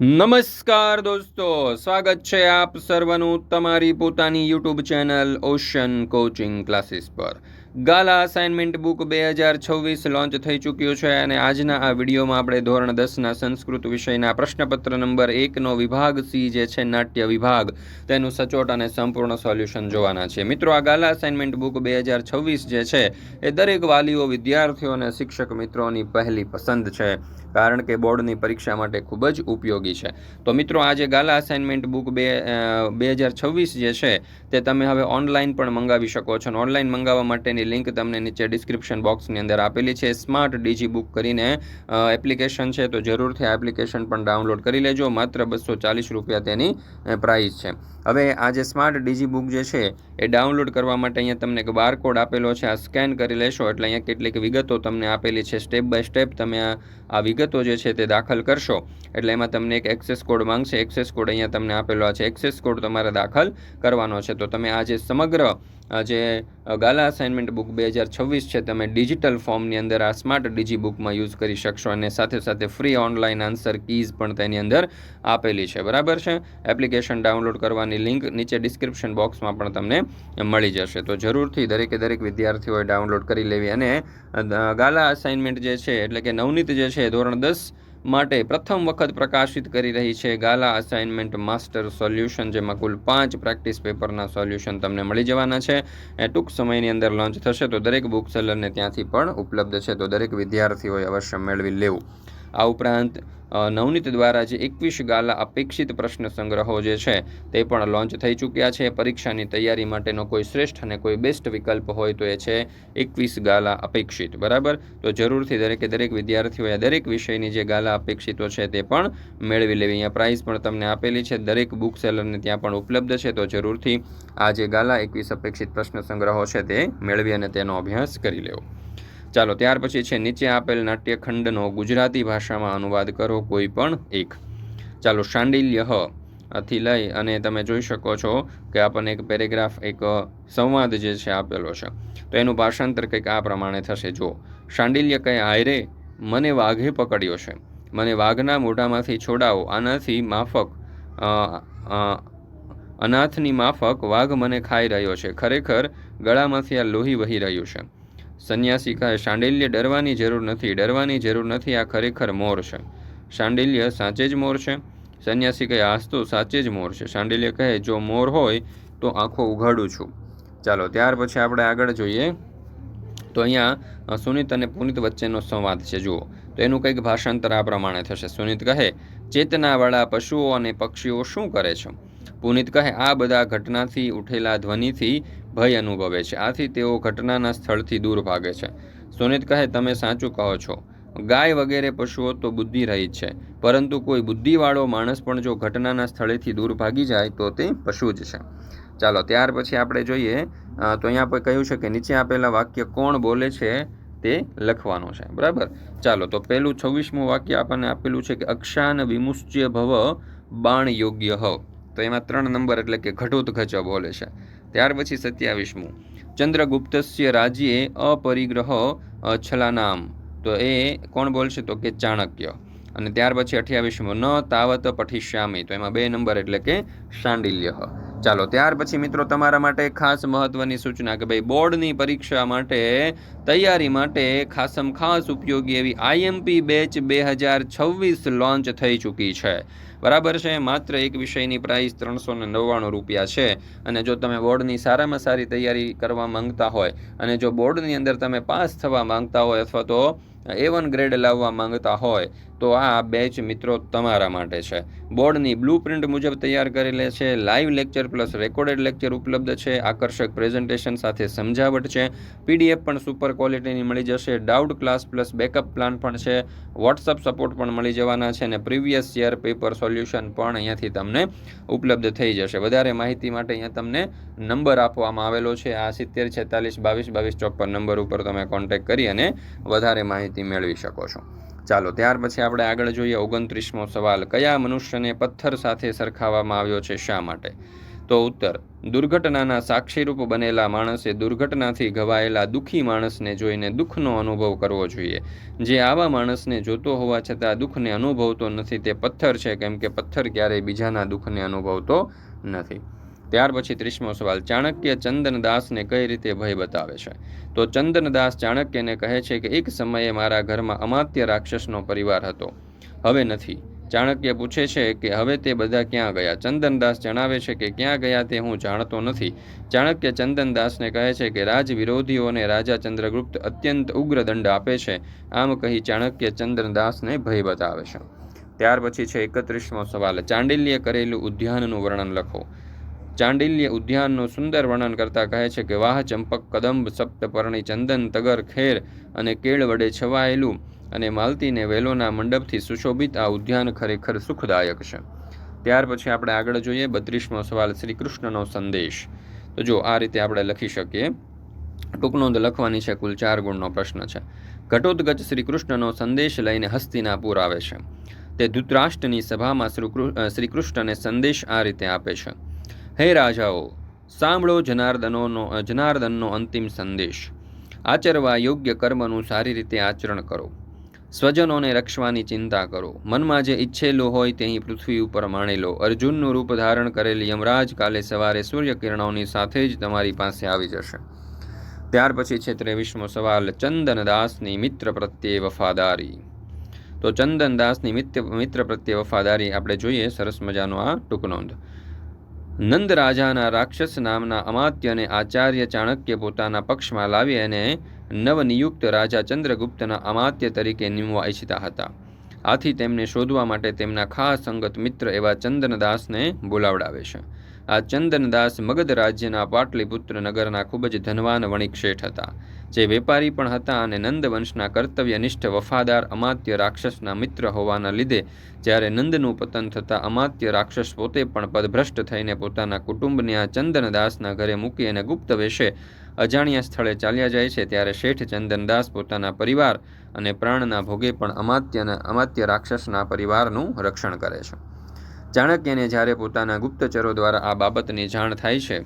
નમસ્કાર દોસ્તો, સ્વાગત છે આપ સર્વનું તમારી પોતાની YouTube channel ocean coaching classes પર. ગાલા અસાઇનમેન્ટ બુક બે હજાર છવ્વીસ લોન્ચ થઈ ચૂક્યું છે અને આજના આ વિડીયોમાં આપણે ધોરણ દસના સંસ્કૃત વિષયના પ્રશ્નપત્ર નંબર એકનો વિભાગ સી જે છે, નાટ્ય વિભાગ, તેનું સચોટ અને સંપૂર્ણ સોલ્યુશન જોવાના છે. મિત્રો, આ ગાલા અસાઇનમેન્ટ બુક બે હજાર છવ્વીસ જે છે, એ દરેક વાલીઓ, વિદ્યાર્થીઓ અને શિક્ષક મિત્રોની પહેલી પસંદ છે. કારણ કે બોર્ડની પરીક્ષા માટે ખૂબ જ ઉપયોગી છે. તો મિત્રો આ જે ગાલા અસાઇનમેન્ટ બુક બે બે હજાર છવ્વીસ જે છે, તે તમે હવે ઓનલાઈન પણ મંગાવી શકો છો. અને ઓનલાઈન મંગાવવા માટેની લિંક તમને નીચે ડિસ્ક્રિપ્શન બોક્સની અંદર આપેલી છે. સ્માર્ટ ડીજી બુક કરીને એપ્લિકેશન છે, તો જરૂરથી આ એપ્લિકેશન પણ ડાઉનલોડ કરી લેજો. માત્ર બસો ચાલીસ રૂપિયા તેની પ્રાઇસ છે. હવે આ જે સ્માર્ટ ડીજી બુક જે છે, એ ડાઉનલોડ કરવા માટે અહીંયા તમને એક બારકોડ આપેલો છે. આ સ્કેન કરી લેશો, એટલે અહીંયા કેટલીક વિગતો તમને આપેલી છે. સ્ટેપ બાય સ્ટેપ તમે આ વિગતો જે છે તે દાખલ કરશો. એટલે એમાં તમને એક એક્સેસ કોડ માંગશે. એક્સેસ કોડ અહીંયા તમને આપેલો છે. એક્સેસ કોડ તમારે દાખલ કરવાનો છે. તો તમે આ જે સમગ્ર જે ગાલા અસાઇનમેન્ટ બુક બે હજાર છવ્વીસ છે. તમે ડિજિટલ ફોર્મની અંદર આ સ્માર્ટ ડીજી બુકમાં યુઝ કરી શકશો અને સાથે સાથે ફ્રી ઓનલાઈન આન્સર કીઝ પણ તેની અંદર આપેલી છે. બરાબર છે? એપ્લિકેશન ડાઉનલોડ કરવાની લિંક નીચે ડિસ્ક્રિપ્શન બોક્સમાં પણ તમને મળી જશે. તો જરૂરથી દરેકે દરેક વિદ્યાર્થીઓએ ડાઉનલોડ કરી લેવી અને ગાલા અસાઇનમેન્ટ જે છે, એટલે કે નવનીત જે છે ધોરણ દસ માટે પ્રથમ વખત પ્રકાશિત કરી રહી છે ગાલા અસાઇનમેન્ટ માસ્ટર સોલ્યુશન જેમાં કુલ પાંચ પ્રેક્ટિસ પેપરના સોલ્યુશન તમને મળી જવાના છે. એ ટૂંક સમયની અંદર લોન્ચ થશે, તો દરેક બુક સેલરને ત્યાંથી પણ ઉપલબ્ધ છે, તો દરેક વિદ્યાર્થીઓએ અવશ્ય મેળવી લેવું. આ ઉપરાંત નવનીત દ્વારા જે એકવીસ ગાલા અપેક્ષિત પ્રશ્ન સંગ્રહો જે છે, તે પણ લોન્ચ થઈ ચૂક્યા છે. પરીક્ષાની તૈયારી માટેનો કોઈ શ્રેષ્ઠ અને કોઈ બેસ્ટ વિકલ્પ હોય તો એ છે એકવીસ ગાલા અપેક્ષિત. બરાબર? તો જરૂરથી દરેકે દરેક વિદ્યાર્થીઓએ દરેક વિષયની જે ગાલા અપેક્ષિતો છે તે પણ મેળવી લેવી. અહીંયા પ્રાઇઝ પણ તમને આપેલી છે. દરેક બુક સેલરને ત્યાં પણ ઉપલબ્ધ છે. તો જરૂરથી આ જે ગાલા એકવીસ અપેક્ષિત પ્રશ્ન સંગ્રહો છે તે મેળવી અને તેનો અભ્યાસ કરી લેવો. ચાલો, ત્યાર પછી છે નીચે આપેલ નાટ્યખંડનો ગુજરાતી ભાષામાં અનુવાદ કરો કોઈ પણ એક. ચાલો શાંડિલ્યથી લઈ અને તમે જોઈ શકો છો કે આપણને એક પેરેગ્રાફ, એક સંવાદ જે છે આપેલો છે. તો એનું ભાષાંતર કંઈક આ પ્રમાણે થશે. જો શાંડિલ્ય કહે આયરે મને વાઘે પકડ્યો છે. મને વાઘના મોઢામાંથી છોડાવો. આનાથી માફક અનાથની માફક વાઘ મને ખાઈ રહ્યો છે. ખરેખર ગળામાંથી આ લોહી વહી રહ્યું છે. સંન્યાસી કહે શાંડિલ્ય ડરવાની જરૂર નથી, ડરવાની જરૂર નથી, આ ખરેખર મોર છે. શાંડિલ્ય સાચે જ મોર છે? સંન્યાસી કહે આજ તો સાચે જ મોર છે. શાંડિલ્ય કહે, જો મોર હોય તો આંખો ઉઘાડું છું. ચાલો, ત્યાર પછી આપણે આગળ જોઈએ. તો અહીંયા સુનિત અને પુનિત વચ્ચેનો સંવાદ છે. જુઓ, તો એનું કંઈક ભાષાંતર આ પ્રમાણે થશે. સુનિત કહે, ચેતનાવાળા પશુઓ અને પક્ષીઓ શું કરે છે? પુનિત કહે, આ બધા ઘટનાથી ઉઠેલા ધ્વનિથી ભય અનુભવે છે. આથી તેઓ ઘટનાના સ્થળથી દૂર ભાગે છે. સુનિત કહે, તમે સાચું કહો છો. ગાય વગેરે પશુઓ તો બુદ્ધિ રહી છે, પરંતુ કોઈ બુદ્ધિવાળો માણસ પણ જો ઘટનાના સ્થળેથી દૂર ભાગી જાય તો તે પશુ જ છે. ચાલો, ત્યાર પછી આપણે જોઈએ તો અહીંયા પર કહ્યું છે કે નીચે આપેલા વાક્ય કોણ બોલે છે તે લખવાનું છે. બરાબર? ચાલો, તો પહેલું છવ્વીસમું વાક્ય આપણને આપેલું છે કે, અક્ષાન વિમુષ્ય ભવ બાણ યોગ્ય હવ તો એમાં ત્રણ નંબર એટલે કે ઘટોત્ઘચ બોલે છે. ત્યાર પછી સત્યાવીસમું. ચંદ્રગુપ્તસ્ય રાજ્યે અપરિગ્રહ છલાનામ. તો એ કોણ બોલશે? તો કે ચાણક્ય. અને ત્યાર પછી અઠ્યાવીસમું, ન તાવત પઠિશ્યામી તો એમાં બે નંબર એટલે કે શાંડિલ્ય ચાલો, ત્યાર પછી મિત્રો તમારા માટે ખાસ મહત્વની સૂચના કે ભાઈ બોર્ડની પરીક્ષા માટે, તૈયારી માટે ખાસમ ખાસ ઉપયોગી એવી આઈએમપી બેચ બે હજાર છવ્વીસ લોન્ચ થઈ ચૂકી છે. બરાબર છે? માત્ર એક વિષયની પ્રાઇસ ત્રણસો ને નવ્વાણું રૂપિયા છે. અને જો તમે બોર્ડની સારામાં સારી તૈયારી કરવા માંગતા હોય અને જો બોર્ડની અંદર તમે પાસ થવા માંગતા હોય અથવા તો એ વન ગ્રેડ લાવવા માંગતા હોય, તો આ બેચ મિત્રો તમારા માટે છે. બોર્ડની બ્લુ પ્રિન્ટ મુજબ તૈયાર કરેલે છે live lecture plus recorded lecture ઉપલબ્ધ છે, આકર્ષક પ્રેઝન્ટેશન સાથે સમજાવટ છે પીડીએફ પણ સુપર ક્વોલિટીની મળી જશે doubt class plus backup plan પણ છે વોટ્સઅપ સપોર્ટ પણ મળી જવાના છે, અને પ્રીવિયસ યર પેપર સોલ્યુશન પણ અહીંયાથી તમને ઉપલબ્ધ થઈ જશે. વધારે માહિતી માટે અહીંયા તમને નંબર આપવામાં આવેલો છે, આ સિત્તેર છેતાલીસ બાવીસ બાવીસ ચોપન નંબર ઉપર તમે કોન્ટેક્ટ કરી અને વધારે માહિતી મેળવી શકો છો. ચાલો, ત્યાર પછી આપણે આગળ જોઈએ ઓગણત્રીસમો સવાલ. કયા મનુષ્યને પથ્થર સાથે સરખાવવામાં આવ્યો છે? શા માટે? તો ઉત્તર, દુર્ઘટનાના સાક્ષીરૂપ બનેલા માણસે દુર્ઘટનાથી ઘવાયેલા દુઃખી માણસને જોઈને દુઃખનો અનુભવ કરવો જોઈએ. જે આવા માણસને જોતો હોવા છતાં દુઃખને અનુભવતો નથી, તે પથ્થર છે, કેમ કે પથ્થર ક્યારેય બીજાના દુઃખને અનુભવતો નથી. ત્યાર પછી ત્રીસમો સવાલ, ચાણક્ય ચંદનદાસને કઈ રીતે ભય બતાવે છે? તો ચંદનદાસ ચાણક્યને કહે છે કે એક સમયે મારા ઘરમાં અમાત્ય રાક્ષસનો પરિવાર હતો. હવે નથી. ચાણક્ય પૂછે છે કે હવે તે બધા ક્યાં ગયા? ચંદનદાસ જણાવે છે કે ક્યાં ગયા તે હું જાણતો નથી. ચાણક્ય ચંદનદાસને કહે છે કે રાજ વિરોધીઓને રાજા ચંદ્રગુપ્ત અત્યંત ઉગ્ર દંડ આપે છે. આમ કહી ચાણક્ય ચંદનદાસને ભય બતાવે છે. ત્યાર પછી છે એકત્રીસમો સવાલ, ચાંડિલ્ય કરેલું ઉદ્યાનનું વર્ણન લખો. ચાંડિલ્ય ઉદ્યાનનું સુંદર વર્ણન કરતા કહે છે કે વાહ, ચંપક, કદંબ સપ્તપર્ણી ચંદન, તગર, ખેર અને કેળ વડે છવાયેલું અને માલતીને વેલોના મંડપથી સુશોભિત આ ઉદ્યાન ખરેખર સુખદાયક છે. ત્યાર પછી આપણે આગળ જોઈએ બત્રીસમો સવાલ શ્રી કૃષ્ણનો સંદેશ. તો જો આ રીતે આપણે લખી શકીએ ટૂંકનોંધ લખવાની છે, કુલ ચાર ગુણનો પ્રશ્ન છે. ઘટોદગજ શ્રી કૃષ્ણનો સંદેશ લઈને હસ્તિનાપુર આવે છે. તે ધૃતરાષ્ટ્રની સભામાં શ્રી કૃષ્ણને સંદેશ આ રીતે આપે છે. હે રાજાઓ, સાંભળો જનાર્દનોનો, જનાર્દનનો અંતિમ સંદેશ. આચરવા યોગ્ય કર્મનું સારી રીતે આચરણ કરો. સ્વજનોને રક્ષવાની ચિંતા કરો. મનમાં જે ઈચ્છેલું હોય તે પૃથ્વી ઉપર માણી લો. અર્જુનનું રૂપ ધારણ કરેલી યમરાજ કાલે સવારે સૂર્યકિરણોની સાથે જ તમારી પાસે આવી જશે. ત્યાર પછી છે ત્રેવીસમો સવાલ ચંદનદાસની મિત્ર પ્રત્યે વફાદારી? તો ચંદનદાસની મિત્ર મિત્ર પ્રત્યે વફાદારી આપણે જોઈએ, સરસ મજાનો આ ટૂંકનોંધ નંદ રાજાના રાક્ષસ નામના અમાત્યને આચાર્ય ચાણક્ય પોતાના પક્ષમાં લાવી અને નવનિયુક્ત રાજા ચંદ્રગુપ્તના અમાત્ય તરીકે નિમવા ઈચ્છતા હતા. આથી તેમને શોધવા માટે તેમના ખાસ સંગત મિત્ર એવા ચંદનદાસને બોલાવડાવે છે. આ ચંદનદાસ મગધ રાજ્યના પાટલીપુત્ર નગરના ખૂબ જ ધનવાન વણિક શેઠ હતા. જે વેપારી પણ હતા અને નંદવંશના કર્તવ્યનિષ્ઠ વફાદાર અમાત્ય રાક્ષસના મિત્ર હોવાના લીધે જ્યારે નંદનું પતન થતાં અમાત્ય રાક્ષસ પોતે પણ પદભ્રષ્ટ થઈને પોતાના કુટુંબને આ ચંદનદાસના ઘરે મૂકી અને ગુપ્ત વેશે અજાણ્યા સ્થળે ચાલ્યા જાય છે ત્યારે શેઠ ચંદનદાસ પોતાના પરિવાર અને પ્રાણના ભોગે પણ અમાત્યના, અમાત્ય રાક્ષસના પરિવારનું રક્ષણ કરે છે. ચાણક્યને જ્યારે પોતાના ગુપ્તચરો દ્વારા આ બાબતની જાણ થાય છે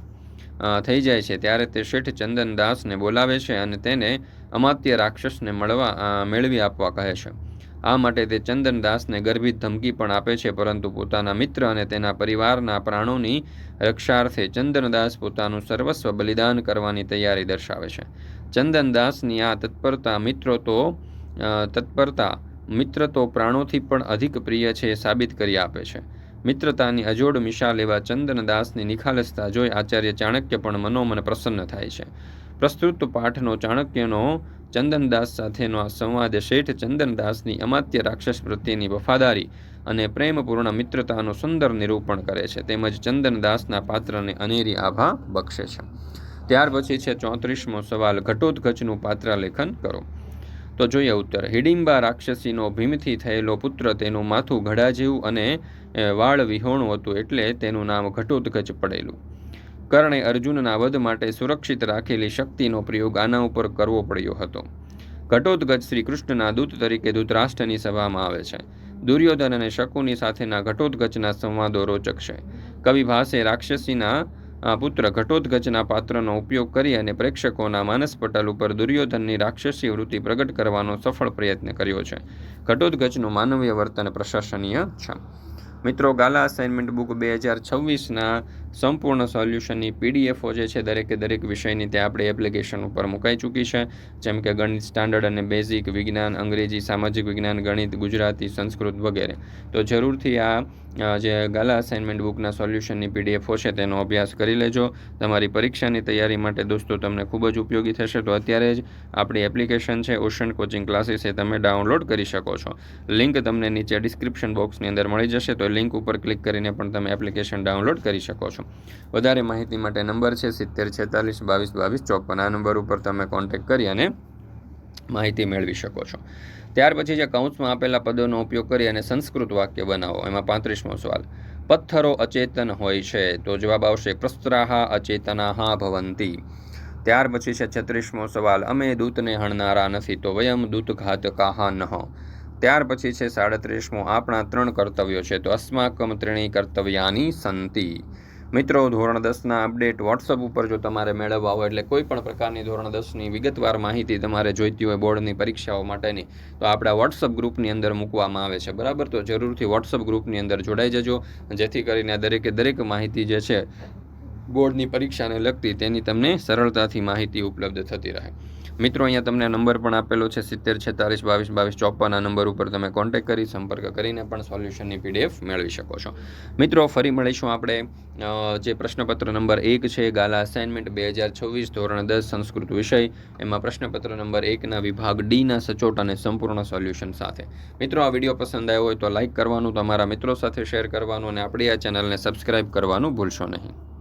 થઈ જાય છે, ત્યારે તે શેઠ ચંદનદાસને બોલાવે છે અને તેને અમાત્ય રાક્ષસને મળવા મેળવી આપવા કહે છે. આ માટે તે ચંદનદાસને ગર્ભિત ધમકી પણ આપે છે, પરંતુ પોતાના મિત્ર અને તેના પરિવારના પ્રાણોની રક્ષાર્થે ચંદનદાસ પોતાનું સર્વસ્વ બલિદાન કરવાની તૈયારી દર્શાવે છે. ચંદનદાસની આ તત્પરતા મિત્રો તો તત્પરતા મિત્ર તો પ્રાણોથી પણ અધિક પ્રિય છે સાબિત કરી આપે છે. મિત્રતાની અજોડ મિશાલ એવા ચંદનદાસની નિખાલસતા જોઈ આચાર્ય ચાણક્ય પણ મનોમન પ્રસન્ન થાય છે. પ્રસ્તુત પાઠનો ચાણક્યનો ચંદનદાસ સાથેનો આ સંવાદ શેઠ ચંદનદાસની અમાત્ય રાક્ષસ પ્રત્યેની વફાદારી અને પ્રેમપૂર્ણ મિત્રતાનું સુંદર નિરૂપણ કરે છે. તેમજ ચંદનદાસના પાત્રને અનેરી આભા બક્ષે છે. ત્યાર પછી છે ચોત્રીસમો સવાલ. ઘટોત્કચનું પાત્રાલેખન કરો. તો જોઈએ ઉત્તર. હિડિંબા રાક્ષસીનો ભીમથી થયેલો પુત્ર તેનું માથું ઘડા જેવું અને વાળ વિહોણું હતું એટલે તેનું નામ ઘટોત્કચ પડેલું. કર્ણે અર્જુનના વધ માટે સુરક્ષિત રાખેલી શક્તિનો પ્રયોગ આના ઉપર કરવો પડ્યો હતો. ઘટોત્કચ શ્રી કૃષ્ણના દૂત તરીકે ધૂતરાષ્ટ્રની સભામાં આવે છે. દુર્યોધન અને શકુની સાથેના ઘટોત્કચના સંવાદો રોચક છે. કવિભાસે રાક્ષસીના પુત્ર ઘટોત્કચના પાત્રનો ઉપયોગ કરી અને પ્રેક્ષકોના માનસ પટલ ઉપર દુર્યોધનની રાક્ષસી વૃત્તિ પ્રગટ કરવાનો સફળ પ્રયત્ન કર્યો છે. ઘટોત્કચનું માનવીય વર્તન પ્રશંસનીય છે. મિત્રો, ગાલા અસાઇનમેન્ટ બુક બે હજાર છવ્વીસના સંપૂર્ણ સોલ્યુશનની પીડીએફો જે છે દરેકે દરેક વિષયની તે આપણી એપ્લિકેશન ઉપર મુકાઈ ચૂકી છે. જેમ કે ગણિત સ્ટાન્ડર્ડ અને બેઝિક વિજ્ઞાન, અંગ્રેજી, સામાજિક વિજ્ઞાન, ગણિત, ગુજરાતી, સંસ્કૃત વગેરે. તો જરૂરથી આ જે ગાલા અસાઇનમેન્ટ બુકના સોલ્યુશનની પીડીએફો છે તેનો અભ્યાસ કરી લેજો. તમારી પરીક્ષાની તૈયારી માટે દોસ્તો તમને ખૂબ જ ઉપયોગી થશે. તો અત્યારે જ આપણી એપ્લિકેશન છે ઓશન કોચિંગ ક્લાસીસ એ તમે ડાઉનલોડ કરી શકો છો. લિંક તમને નીચે ડિસ્ક્રિપ્શન બોક્સની અંદર મળી જશે. તો લિંક ઉપર ક્લિક કરીને પણ તમે એપ્લિકેશન ડાઉનલોડ કરી શકો છો. વધારે માહિતી માટે નંબર છે સિત્તેર, છેતાલીસ, બાવીસ બાવીસ, ચોપન. આ નંબર ઉપર તમે કોન્ટેક્ટ કરી અને માહિતી મેળવી શકો છો. ત્યાર પછી જે કૌંસમાં આપેલા પદોનો ઉપયોગ કરી અને સંસ્કૃત વાક્ય બનાવો. એમાં પાંત્રીસમો સવાલ. પથ્થરો અચેતન હોય છે તો જવાબ આવશે પ્રસ્ત્રાહા અચેતનાહા ભવંતી. ત્યાર પછી છે છત્રીસમો સવાલ. અમે દૂતને હણનારા નથી તો વયમ દૂતઘાત કાહા નહ. ત્યાર પછી છે સાડત્રીસમો. આપણા ત્રણ કર્તવ્યો છે તો અસ્માકમ ત્રણેય કર્તવ્યાની સંતિ. મિત્રો, ધોરણ દસના અપડેટ વોટ્સઅપ ઉપર જો તમારે મેળવવા હોય એટલે કોઈ પણ પ્રકારની ધોરણ દસની વિગતવાર માહિતી તમારે જોઈતી હોય બોર્ડની પરીક્ષાઓ માટેની, તો આપણા વોટ્સઅપ ગ્રુપની અંદર મૂકવામાં આવે છે. બરાબર? તો જરૂરથી વોટ્સઅપ ગ્રુપની અંદર જોડાઈ જજો. જેથી કરીને દરેકે દરેક માહિતી જે છે, બોર્ડની પરીક્ષાને લગતી તેની તમને સરળતાથી માહિતી ઉપલબ્ધ થતી રહે. મિત્રો, અહીંયા તમને નંબર પણ આપેલો છે, સિત્તેર, છેતાલીસ, બાવીસ બાવીસ ચોપન આ નંબર ઉપર તમે કોન્ટેક્ટ કરી, સંપર્ક કરીને પણ સોલ્યુશનની પીડીએફ મેળવી શકો છો. મિત્રો, ફરી મળીશું આપણે જે પ્રશ્નપત્ર નંબર એક છે, ગાલા અસાઇનમેન્ટ બે હજાર છવ્વીસ, ધોરણ દસ, સંસ્કૃત વિષય. એમાં પ્રશ્નપત્ર નંબર એકના વિભાગ ડીના સચોટ અને સંપૂર્ણ સોલ્યુશન સાથે. મિત્રો, આ વીડિયો પસંદ આવ્યો હોય તો લાઇક કરવાનું, તમારા મિત્રો સાથે શેર કરવાનું અને આપણી આ ચેનલને સબસ્ક્રાઇબ કરવાનું ભૂલશો નહીં.